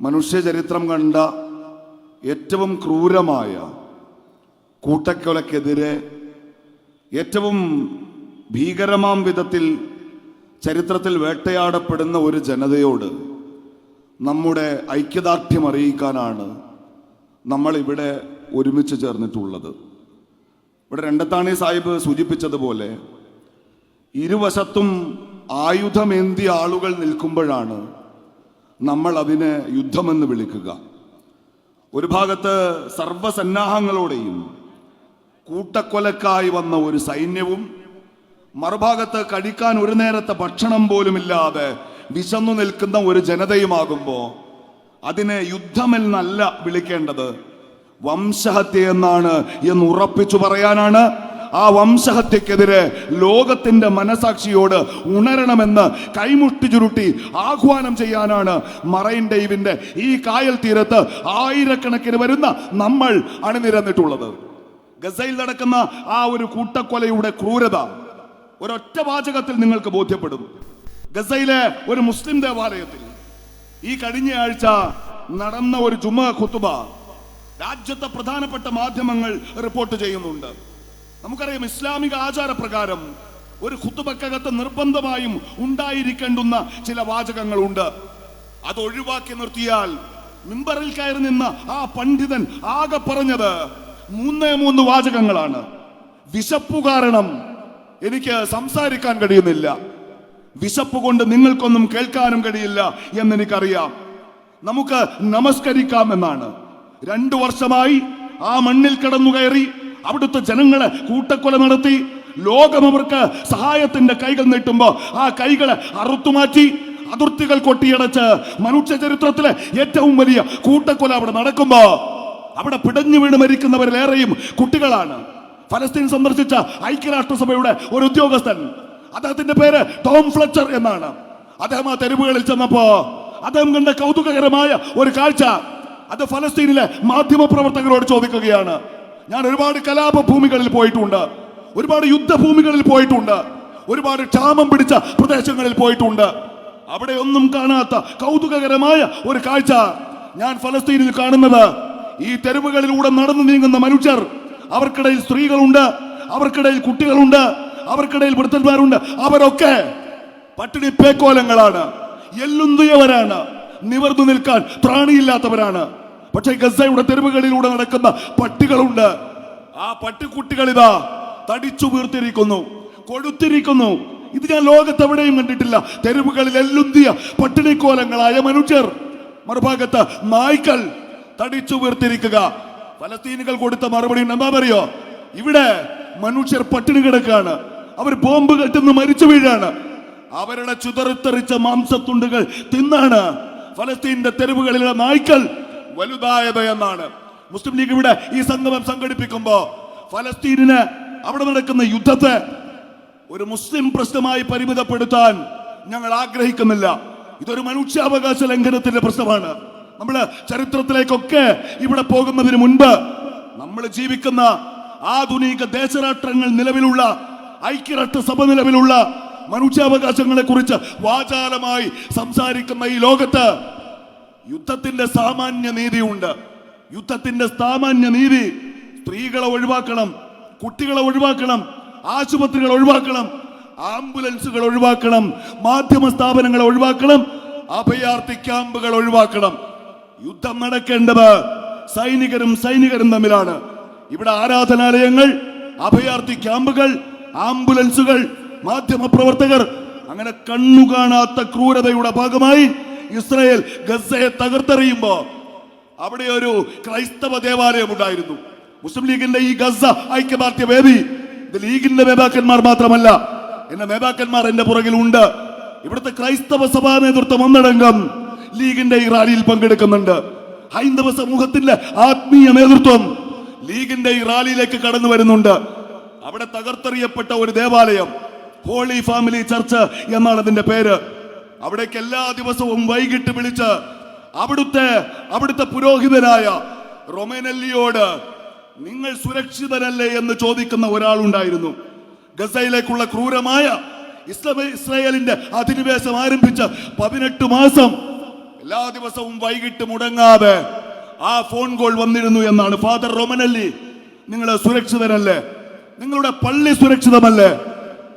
മനുഷ്യചരിത്രം കണ്ട ഏറ്റവും ക്രൂരമായ കൂട്ടക്കൊലക്കെതിരെ ഏറ്റവും ഭീകരമാം വിധത്തിൽ ചരിത്രത്തിൽ വേട്ടയാടപ്പെടുന്ന ഒരു ജനതയോട് നമ്മുടെ ഐക്യദാർഢ്യം അറിയിക്കാനാണ് നമ്മൾ ഇവിടെ ഒരുമിച്ച് ചേർന്നിട്ടുള്ളത്. ഇവിടെ രണ്ടത്താണി സാഹിബ് സൂചിപ്പിച്ചതുപോലെ ഇരുവശത്തും ആയുധമേന്തി ആളുകൾ നിൽക്കുമ്പോഴാണ് നമ്മൾ അതിനെ യുദ്ധമെന്ന് വിളിക്കുക. ഒരു ഭാഗത്ത് സർവസന്നാഹങ്ങളോടെയും കൂട്ടക്കൊലക്കായി വന്ന ഒരു സൈന്യവും മറുഭാഗത്ത് കഴിക്കാൻ ഒരു നേരത്തെ ഭക്ഷണം പോലുമില്ലാതെ വിശന്നു നിൽക്കുന്ന ഒരു ജനതയുമാകുമ്പോൾ അതിനെ യുദ്ധമെന്നല്ല വിളിക്കേണ്ടത് വംശഹത്യ എന്നാണ് എന്ന് ഉറപ്പിച്ചു പറയാനാണ്. ആ വംശഹത്യക്കെതിരെ ലോകത്തിന്റെ മനസാക്ഷിയോട് ഉണരണമെന്ന് കൈമുട്ടി ചുരുട്ടി ആഹ്വാനം ചെയ്യാനാണ് മറൈൻ ഡൈവിന്റെ ഈ കായൽ തീരത്ത് ആയിരക്കണക്കിന് വരുന്ന നമ്മൾ അണിനിരന്നിട്ടുള്ളത്. ഗസയിൽ നടക്കുന്ന ആ ഒരു കൂട്ടക്കൊലയുടെ ക്രൂരത ഒരൊറ്റ വാചകത്തിൽ നിങ്ങൾക്ക് ബോധ്യപ്പെടും. ഗസയിലെ ഒരു മുസ്ലിം ദേവാലയത്തിൽ ഈ കഴിഞ്ഞ ആഴ്ച നടന്ന ഒരു ജുമ ഖുത്തുബ രാജ്യത്തെ പ്രധാനപ്പെട്ട മാധ്യമങ്ങൾ റിപ്പോർട്ട് ചെയ്യുന്നുണ്ട്. നമുക്കറിയാം ഇസ്ലാമിക ആചാരപ്രകാരം ഒരു കുത്തുപക്കകത്ത് നിർബന്ധമായും ഉണ്ടായിരിക്കേണ്ടുന്ന ചില വാചകങ്ങളുണ്ട്. അത് ഒഴിവാക്കി നിർത്തിയാൽ മിമ്പറിൽ കയറി നിന്ന ആ പണ്ഡിതൻ ആകെ പറഞ്ഞത് മൂന്നേ മൂന്ന് വാചകങ്ങളാണ്. വിശപ്പു കാരണം എനിക്ക് സംസാരിക്കാൻ കഴിയുന്നില്ല. വിശപ്പ് കൊണ്ട് നിങ്ങൾക്കൊന്നും കേൾക്കാനും കഴിയില്ല എന്നെനിക്കറിയാം. നമുക്ക് നമസ്കരിക്കാം എന്നാണ് രണ്ടു വർഷമായി ആ മണ്ണിൽ കിടന്നു കയറി അവിടുത്തെ ജനങ്ങളെ കൂട്ടക്കൊല നടത്തി ലോകം അവർക്ക് സഹായത്തിന്റെ കൈകൾ നീട്ടുമ്പോ ആ കൈകളെ അറുത്തുമാറ്റി അതിർത്തികൾ കൊട്ടിയടച്ച് മനുഷ്യ ചരിത്രത്തിലെ ഏറ്റവും വലിയ കൂട്ടക്കൊല അവിടെ നടക്കുമ്പോ അവിടെ പിടഞ്ഞു വീണ് മരിക്കുന്നവരിലേറെയും കുട്ടികളാണ്. ഫലസ്തീൻ സന്ദർശിച്ച ഐക്യരാഷ്ട്രസഭയുടെ ഒരു ഉദ്യോഗസ്ഥൻ. അദ്ദേഹത്തിന്റെ പേര് ടോം ഫ്ലച്ചർ എന്നാണ്. അദ്ദേഹം ആ തെരുവുകളിൽ ചെന്നപ്പോ അദ്ദേഹം കണ്ട കൗതുകകരമായ ഒരു കാഴ്ച അത് ഫലസ്തീനിലെ മാധ്യമ പ്രവർത്തകരോട് ചോദിക്കുകയാണ്. ഞാൻ ഒരുപാട് കലാപ ഭൂമികളിൽ പോയിട്ടുണ്ട്. ഒരുപാട് യുദ്ധഭൂമികളിൽ പോയിട്ടുണ്ട്. ഒരുപാട് ക്ഷാമം പിടിച്ച പ്രദേശങ്ങളിൽ പോയിട്ടുണ്ട്. അവിടെ ഒന്നും കാണാത്ത കൗതുകകരമായ ഒരു കാഴ്ച ഞാൻ ഫലസ്തീനിൽ കാണുന്നത്. ഈ തെരുവുകളിലൂടെ നടന്നു നീങ്ങുന്ന മനുഷ്യർ അവർക്കിടയിൽ സ്ത്രീകളുണ്ട് അവർക്കിടയിൽ കുട്ടികളുണ്ട് അവർക്കിടയിൽ വൃദ്ധന്മാരുണ്ട്. അവരൊക്കെ പട്ടിണി പേക്കോലങ്ങളാണ് എല്ലുന്തിയവരാണ്. നിവർന്നു നിൽക്കാൻ ത്രാണിയില്ലാത്തവരാണ്. പക്ഷേ ഗസയുടെ തെരുവുകളിലൂടെ നടക്കുന്ന പട്ടികളുണ്ട്. ആ പട്ടിക്കുട്ടികളിതാ തടിച്ചു വീർത്തിരിക്കുന്നു കൊഴുത്തിരിക്കുന്നു. ഇത് ഞാൻ ലോകത്തെവിടെയും കണ്ടിട്ടില്ല. തെരുവുകളിൽ എല്ലുന്തിയ പട്ടിണിക്കോലങ്ങളായ മനുഷ്യർ. മറുഭാഗത്ത് നായ്ക്കൾ തടിച്ചു വീർത്തിരിക്കുക. ഫലസ്തീനുകൾ കൊടുത്ത മറുപടി എന്താണെന്നറിയോ ഇവിടെ മനുഷ്യർ പട്ടിണി കിടക്കാണ് അവർ ബോംബ് കെട്ടുന്നു മരിച്ചു വീഴാണ്. അവരുടെ ചുതറിത്തെറിച്ച മാംസത്തുണ്ടുകൾ തിന്നാണ്. ഫലസ്തീന്റെ തെരുവുകളിലെ നായ്ക്കൾ വലുതായത് എന്നാണ് മുസ്ലിം ലീഗ് ഇവിടെ ഈ സംഗമം സംഘടിപ്പിക്കുമ്പോ ഫലസ്തീനിന് അവിടെ നടക്കുന്ന യുദ്ധത്തെ ഒരു മുസ്ലിം പ്രശ്നമായി പരിമിതപ്പെടുത്താൻ ഞങ്ങൾ ആഗ്രഹിക്കുന്നില്ല. ഇതൊരു മനുഷ്യാവകാശ ലംഘനത്തിന്റെ പ്രശ്നമാണ്. നമ്മൾ ചരിത്രത്തിലേക്കൊക്കെ ഇവിടെ പോകുന്നതിന് മുൻപ് നമ്മൾ ജീവിക്കുന്ന ആധുനിക ദേശരാഷ്ട്രങ്ങൾ നിലവിലുള്ള ഐക്യരാഷ്ട്രസഭ നിലവിലുള്ള മനുഷ്യാവകാശങ്ങളെ കുറിച്ച് വാചാലമായി സംസാരിക്കുന്ന ഈ ലോകത്ത് യുദ്ധത്തിന്റെ സാമാന്യ നീതിയുണ്ട്. യുദ്ധത്തിന്റെ സാമാന്യ നീതി സ്ത്രീകളെ ഒഴിവാക്കണം കുട്ടികളെ ഒഴിവാക്കണം ആശുപത്രികൾ ഒഴിവാക്കണം ആംബുലൻസുകൾ ഒഴിവാക്കണം മാധ്യമ സ്ഥാപനങ്ങൾ ഒഴിവാക്കണം അഭയാർത്ഥി ക്യാമ്പുകൾ ഒഴിവാക്കണം. യുദ്ധം നടക്കേണ്ടത് സൈനികരും സൈനികരും തമ്മിലാണ്. ഇവിടെ ആരാധനാലയങ്ങൾ അഭയാർത്ഥി ക്യാമ്പുകൾ ആംബുലൻസുകൾ മാധ്യമ പ്രവർത്തകർ അങ്ങനെ കണ്ണു കാണാത്ത ക്രൂരതയുടെ ഭാഗമായി ഇസ്രായേൽ ഗസയെ തകർത്തെറിയുമ്പോ അവിടെ ഒരു ക്രൈസ്തവ ദേവാലയം ഉണ്ടായിരുന്നു. മുസ്ലിം ലീഗിന്റെ ഈ ഗസ ഐക്യദാർഢ്യ വേദി. ഇത് ലീഗിന്റെ നേതാക്കന്മാർ മാത്രമല്ല എന്റെ നേതാക്കന്മാർ എന്റെ പുറകിലുണ്ട് ഇവിടുത്തെ ക്രൈസ്തവ സഭാ നേതൃത്വം ഒന്നടങ്കം ലീഗിന്റെ ഈ റാലിയിൽ പങ്കെടുക്കുന്നുണ്ട്. ഹൈന്ദവ സമൂഹത്തിന്റെ ആത്മീയ നേതൃത്വം ലീഗിന്റെ ഈ റാലിയിലേക്ക് കടന്നു വരുന്നുണ്ട്. അവിടെ തകർത്തെറിയപ്പെട്ട ഒരു ദേവാലയം ഹോളി ഫാമിലി ചർച്ച് എന്നാണ് അതിന്റെ പേര്. അവിടേക്ക് എല്ലാ ദിവസവും വൈകിട്ട് വിളിച്ച് അവിടുത്തെ അവിടുത്തെ പുരോഹിതനായ റൊമേനല്ലിയോട് നിങ്ങൾ സുരക്ഷിതരല്ലേ? എന്ന് ചോദിക്കുന്ന ഒരാളുണ്ടായിരുന്നു. ഗസയിലേക്കുള്ള ക്രൂരമായ ഇസ്ലാമ ഇസ്രായേലിന്റെ അധിനിവേശം ആരംഭിച്ച പതിനെട്ട് മാസം എല്ലാ ദിവസവും വൈകിട്ട് മുടങ്ങാതെ ആ ഫോൺ കോൾ വന്നിരുന്നു എന്നാണ് ഫാദർ റൊമനല്ലി. നിങ്ങൾ സുരക്ഷിതരല്ലേ? നിങ്ങളുടെ പള്ളി സുരക്ഷിതമല്ലേ?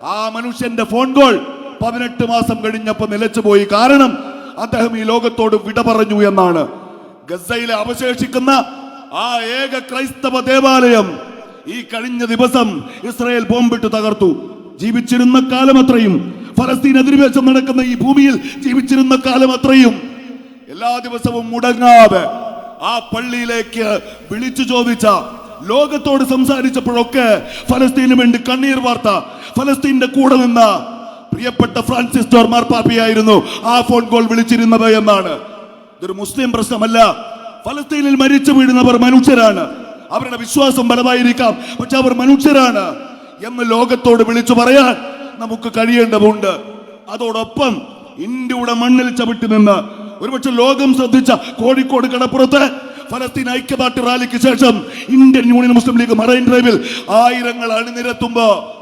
ആ മനുഷ്യന്റെ ഫോൺ കോൾ പതിനെട്ട് മാസം കഴിഞ്ഞപ്പോൾ നിലച്ചുപോയി. കാരണം അദ്ദേഹം ഈ ലോകത്തോട് വിട പറഞ്ഞു എന്നാണ്. ഗസയിലെ അവശേഷിക്കുന്ന ആ ഏക ക്രൈസ്തവ ദേവാലയം ഈ കഴിഞ്ഞ ദിവസം ഇസ്രായേൽ ബോംബിട്ട് തകർത്തു. ജീവിച്ചിരുന്ന കാലം അത്രയും. ഫലസ്തീൻ അധിനിവേശം നടക്കുന്ന ഈ ഭൂമിയിൽ ജീവിച്ചിരുന്ന കാലം അത്രയും. എല്ലാ ദിവസവും മുടങ്ങാതെ ആ പള്ളിയിലേക്ക് വിളിച്ചു ചോദിച്ച ലോകത്തോട് സംസാരിച്ചപ്പോഴൊക്കെ ഫലസ്തീനു വേണ്ടി കണ്ണീർ വാർത്ത ഫലസ്തീന്റെ കൂടെ നിന്ന പ്രിയപ്പെട്ട ഫ്രാൻസിസ് ജോർ പാപ്പിയായിരുന്നു. ആ ഫോൺ കോൾ വിളിച്ചിരുന്നത് എന്നാണ്. ഇതൊരു മുസ്ലിം പ്രശ്നമല്ല. ഫലസ്തീനിൽ മരിച്ചു വീഴുന്നവർ മനുഷ്യരാണ്. അവരുടെ വിശ്വാസം ബലമായിരിക്കാം. പക്ഷെ അവർ മനുഷ്യരാണ് എന്ന് ലോകത്തോട് വിളിച്ചു പറയാൻ നമുക്ക് കഴിയേണ്ടതുണ്ട്. അതോടൊപ്പം ഇന്ത്യയുടെ മണ്ണിൽ ചവിട്ടി നിന്ന് ഒരുപക്ഷെ ലോകം ശ്രദ്ധിച്ച കോഴിക്കോട് കടപ്പുറത്ത് ഫലസ്തീൻ ഐക്യദാർഢ്യ റാലിക്ക് ശേഷം Indian union Muslim league marine ഡ്രൈവിൽ ആയിരങ്ങൾ അണിനിരത്തുമ്പോ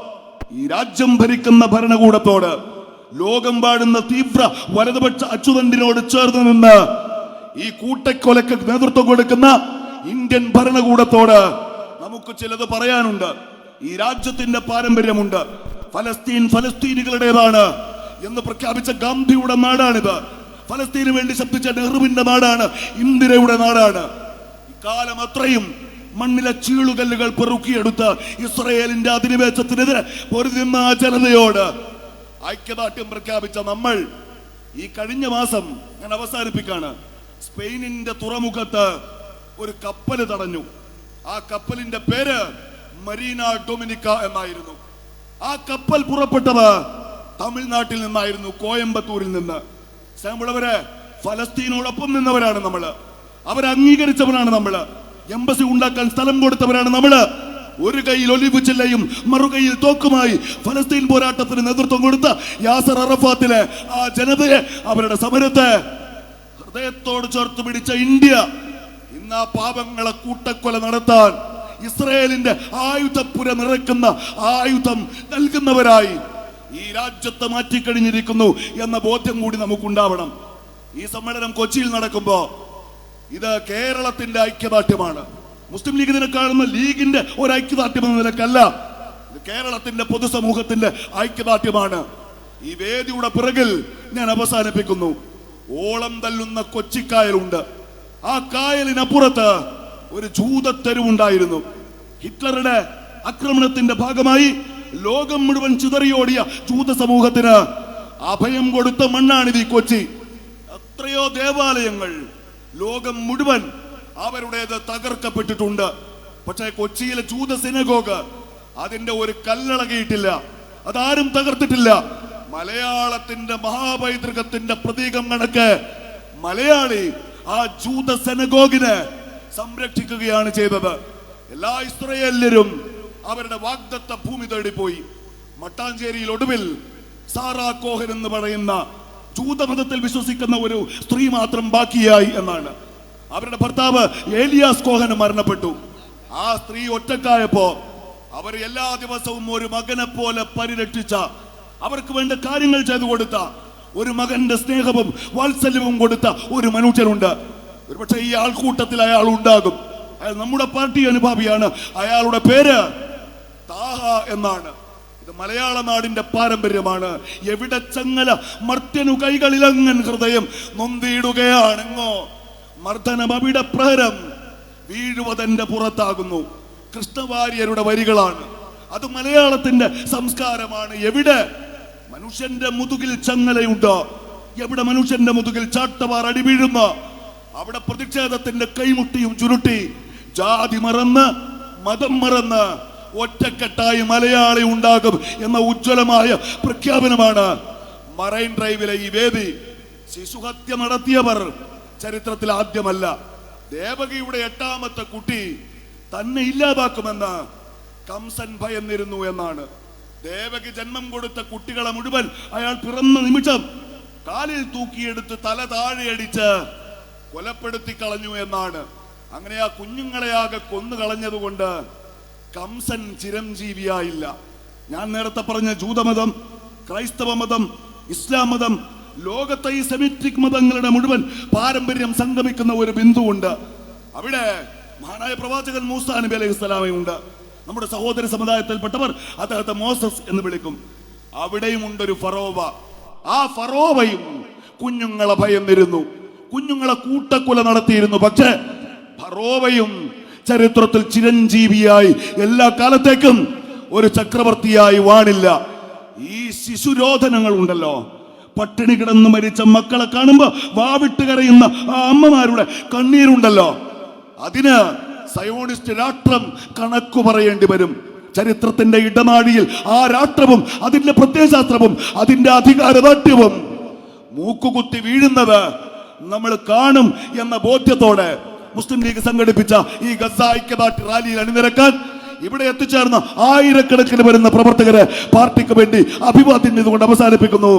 ഈ രാജ്യം ഭരിക്കുന്ന ഭരണകൂടത്തോട് ലോകം പാടുന്ന തീവ്ര വലതുപക്ഷ അച്യുതണ്ടിനോട് ചേർന്ന് നിന്ന് ഈ കൂട്ടക്കൊലക്ക് നേതൃത്വം കൊടുക്കുന്ന ഇന്ത്യൻ ഭരണകൂടത്തോട് നമുക്ക് ചിലത് പറയാനുണ്ട്. ഈ രാജ്യത്തിന്റെ പാരമ്പര്യമുണ്ട്. ഫലസ്തീൻ ഫലസ്തീനികളുടേതാണ് എന്ന് പ്രഖ്യാപിച്ച ഗാന്ധിയുടെ നാടാണിത്. ഫലസ്തീന് വേണ്ടി ശബ്ദിച്ച നെഹ്റുവിന്റെ നാടാണ് ഇന്ദിരയുടെ നാടാണ്. ഇക്കാലം അത്രയും മണ്ണിലെ ചീളുകല്ലുകൾ പെറുക്കിയെടുത്ത് ഇസ്രയേലിന്റെ അധിനിവേശത്തിനെതിരെ പൊരുതുന്ന ആ ജനതയോട് ഐക്യദാർഢ്യം പ്രഖ്യാപിച്ച നമ്മൾ ഈ കഴിഞ്ഞ മാസം ഞാൻ അവസാനിപ്പിക്കാണ്. സ്പെയിനിന്റെ തുറമുഖത്ത് ഒരു കപ്പൽ തടഞ്ഞു. ആ കപ്പലിന്റെ പേര് മരീന ഡൊമിനിക്ക എന്നായിരുന്നു. ആ കപ്പൽ പുറപ്പെട്ടത് തമിഴ്നാട്ടിൽ നിന്നായിരുന്നു കോയമ്പത്തൂരിൽ നിന്ന്. സാമ്പിളവര് ഫലസ്തീനോടൊപ്പം നിന്നവരാണ് നമ്മൾ അവരംഗീകരിച്ചവരാണ് നമ്മൾ. എംബസി ഉണ്ടാക്കാൻ സ്ഥലം കൊടുത്തവരാണ് നമ്മൾ. ഒരു കൈയിൽ ഒലിവ് ചില്ലയും മറുകൈയിൽ തോക്കുമായി ഫലസ്തീൻ പോരാട്ടത്തിന് നേതൃത്വം കൊടുത്ത യാസർ അറഫാത്തിലെ ആ ജനതയെ അവരുടെ സമരത്തെ ഹൃദയത്തോട് ചേർത്ത് പിടിച്ച ഇന്ത്യ ഇന്ന് ആ പാപങ്ങളെ കൂട്ടക്കൊല നടത്താൻ ഇസ്രയേലിന്റെ ആയുധപ്പുര നിറയ്ക്കുന്ന ആയുധം നൽകുന്നവരായി ഈ രാജ്യത്തെ മാറ്റിക്കഴിഞ്ഞിരിക്കുന്നു എന്ന ബോധ്യം കൂടി നമുക്കുണ്ടാവണം. ഈ സമ്മേളനം കൊച്ചിയിൽ നടക്കുമ്പോ ഇത് കേരളത്തിന്റെ ഐക്യദാർഢ്യമാണ്. മുസ്ലിം ലീഗ് ഇതിനെ കാണുന്ന ലീഗിന്റെ ഒരു ഐക്യദാർഢ്യം എന്ന നിലക്കല്ല. ഇത് കേരളത്തിന്റെ പൊതുസമൂഹത്തിന്റെ ഐക്യദാർഢ്യമാണ്. ഈ വേദിയുടെ പിറകിൽ ഞാൻ അവസാനിപ്പിക്കുന്നു. ഓളം തല്ലുന്ന കൊച്ചിക്കായലുണ്ട്. ആ കായലിനപ്പുറത്ത് ഒരു ജൂതത്തെരുവുണ്ടായിരുന്നു. ഹിറ്റ്ലറുടെ ആക്രമണത്തിന്റെ ഭാഗമായി ലോകം മുഴുവൻ ചിതറിയോടിയ ജൂത സമൂഹത്തിന് അഭയം കൊടുത്ത മണ്ണാണിത് ഈ കൊച്ചി. എത്രയോ ദേവാലയങ്ങൾ ലോകം മുഴുവൻ അവരുടേത് തകർക്കപ്പെട്ടിട്ടുണ്ട്. പക്ഷേ കൊച്ചിയിലെ ജൂത സിനഗോഗ് അതിന്റെ ഒരു കല്ലളകിയിട്ടില്ല. അതാരും തകർത്തിട്ടില്ല. മലയാളത്തിന്റെ മഹാപൈതൃകത്തിന്റെ പ്രതീകം കണക്ക് മലയാളി ആ ജൂത സെനഗോഗിനെ സംരക്ഷിക്കുകയാണ് ചെയ്തത്. എല്ലാ ഇസ്രയേലരും അവരുടെ വാഗ്ദത്ത ഭൂമി തേടിപ്പോയി. മട്ടാഞ്ചേരിയിൽ ഒടുവിൽ സാറാ കോഹൻ എന്ന് പറയുന്ന ജൂതമതത്തിൽ വിശ്വസിക്കുന്ന ഒരു സ്ത്രീ മാത്രം ബാക്കിയായി എന്നാണ്. അവരുടെ ഭർത്താവ് ഏലിയാസ് കോഹന് മരണപ്പെട്ടു. ആ സ്ത്രീ ഒറ്റക്കായപ്പോ അവർ എല്ലാ ദിവസവും ഒരു മകനെ പോലെ പരിരക്ഷിച്ച അവർക്ക് വേണ്ട കാര്യങ്ങൾ ചെയ്തു കൊടുത്ത ഒരു മകന്റെ സ്നേഹവും വാത്സല്യവും കൊടുത്ത ഒരു മനുഷ്യനുണ്ട് ഒരുപക്ഷെ ഈ ആൾക്കൂട്ടത്തിൽ അയാൾ ഉണ്ടാകും. നമ്മുടെ പാർട്ടി അനുഭാവിയാണ്. അയാളുടെ പേര് താഹ എന്നാണ്. ഇത് മലയാള നാടിന്റെ പാരമ്പര്യമാണ്. എവിടെ ചങ്ങല മർത്യനു കൈകളിലങ്ങൻ ഹൃദയം നൊന്തിയിടുകയാണെങ്ങോ? മർദ്ദനം അവിടെ പ്രഹരം വീഴുവതന്റെ പുറത്താകുന്നു. കൃഷ്ണവാര്യരുടെ വരികളാണ്. അത് മലയാളത്തിന്റെ സംസ്കാരമാണ്. എവിടെ? മനുഷ്യന്റെ മുതുകിൽ ചങ്ങലയുണ്ട്. എവിടെ മനുഷ്യന്റെ മുതുകിൽ ചാട്ടവാർ അടിവീഴുന്ന അവിടെ പ്രതിഷേധത്തിന്റെ കൈമുട്ടിയും ചുരുട്ടി. ജാതി മറന്ന് മതം മറന്ന് ഒറ്റക്കെട്ടായി മലയാളി ഉണ്ടാകും എന്ന ഉജ്ജ്വലമായ പ്രഖ്യാപനമാണ് മറൈൻ ഡ്രൈവിലെ ഈ വേദി. ശിശുഹത്യ നടത്തിയവർ ചരിത്രത്തിൽ ആദ്യമല്ല. ദേവകിയുടെ എട്ടാമത്തെ കുട്ടി തന്നെ ഇല്ലാതാക്കുമെന്ന് കംസൻ ഭയന്നിരുന്നു എന്നാണ്. ദേവകി ജന്മം കൊടുത്ത കുട്ടികളെ മുഴുവൻ അയാൾ പിറന്ന നിമിഷം കാലിൽ തൂക്കിയെടുത്ത് തല താഴെയടിച്ച് കൊലപ്പെടുത്തി കളഞ്ഞു എന്നാണ്. അങ്ങനെ ആ കുഞ്ഞുങ്ങളെയാകെ കൊന്നു കളഞ്ഞതുകൊണ്ട് കംസൻ ചിരഞ്ജീവിയായില്ല. ഞാൻ നേരത്തെ പറഞ്ഞ ജൂതമതം ക്രൈസ്തവ മതം ഇസ്ലാം മതം ലോകത്തെ ഈ സെമിറ്റിക് മതങ്ങളുടെ മുഴുവൻ പാരമ്പര്യം സംഗമിക്കുന്ന ഒരു ബിന്ദുവുണ്ട്. അവിടെ മഹാനായ പ്രവാചകൻ മൂസാ നബി അലൈഹി സ്വലാമയുണ്ട് നമ്മുടെ സഹോദര സമുദായത്തിൽപ്പെട്ടവർ അദ്ദേഹത്തെ മോസസ് എന്ന് വിളിക്കും. അവിടെയും ഉണ്ടൊരു ഫറോവ. ആ ഫറോവയും കുഞ്ഞുങ്ങളെ ഭയന്നിരുന്നു. കുഞ്ഞുങ്ങളെ കൂട്ടക്കൊല നടത്തിയിരുന്നു. പക്ഷേ ഫറോവയും ചരിത്രത്തിൽ ചിരഞ്ജീവിയായി എല്ലാ കാലത്തേക്കും ഒരു ചക്രവർത്തിയായി വാണില്ല. ഈ ശിശുരോധനങ്ങൾ ഉണ്ടല്ലോ. പട്ടിണി കിടന്ന് മരിച്ച മക്കളെ കാണുമ്പോൾ വാവിട്ട് കരയുന്ന ആ അമ്മമാരുടെ കണ്ണീരുണ്ടല്ലോ. അതിന് സയോണിസ്റ്റ് രാഷ്ട്രം കണക്കു പറയേണ്ടി വരും. ചരിത്രത്തിന്റെ ഇടനാഴിയിൽ ആ രാഷ്ട്രവും അതിന്റെ പ്രത്യയശാസ്ത്രവും അതിന്റെ അധികാരദാഠ്യവും മൂക്കുകുത്തി വീഴുന്നത് നമ്മൾ കാണും എന്ന ബോധ്യത്തോടെ മുസ്ലിം ലീഗ് സംഘടിപ്പിച്ച ഈ ഗസ ഐക്യദാർഢ്യ റാലിയിൽ അണിനിരക്കാൻ ഇവിടെ എത്തിച്ചേർന്ന ആയിരക്കണക്കിന് വരുന്ന പ്രവർത്തകരെ പാർട്ടിക്ക് വേണ്ടി അഭിവാദ്യം ചെയ്തുകൊണ്ട് അവസാനിപ്പിക്കുന്നു.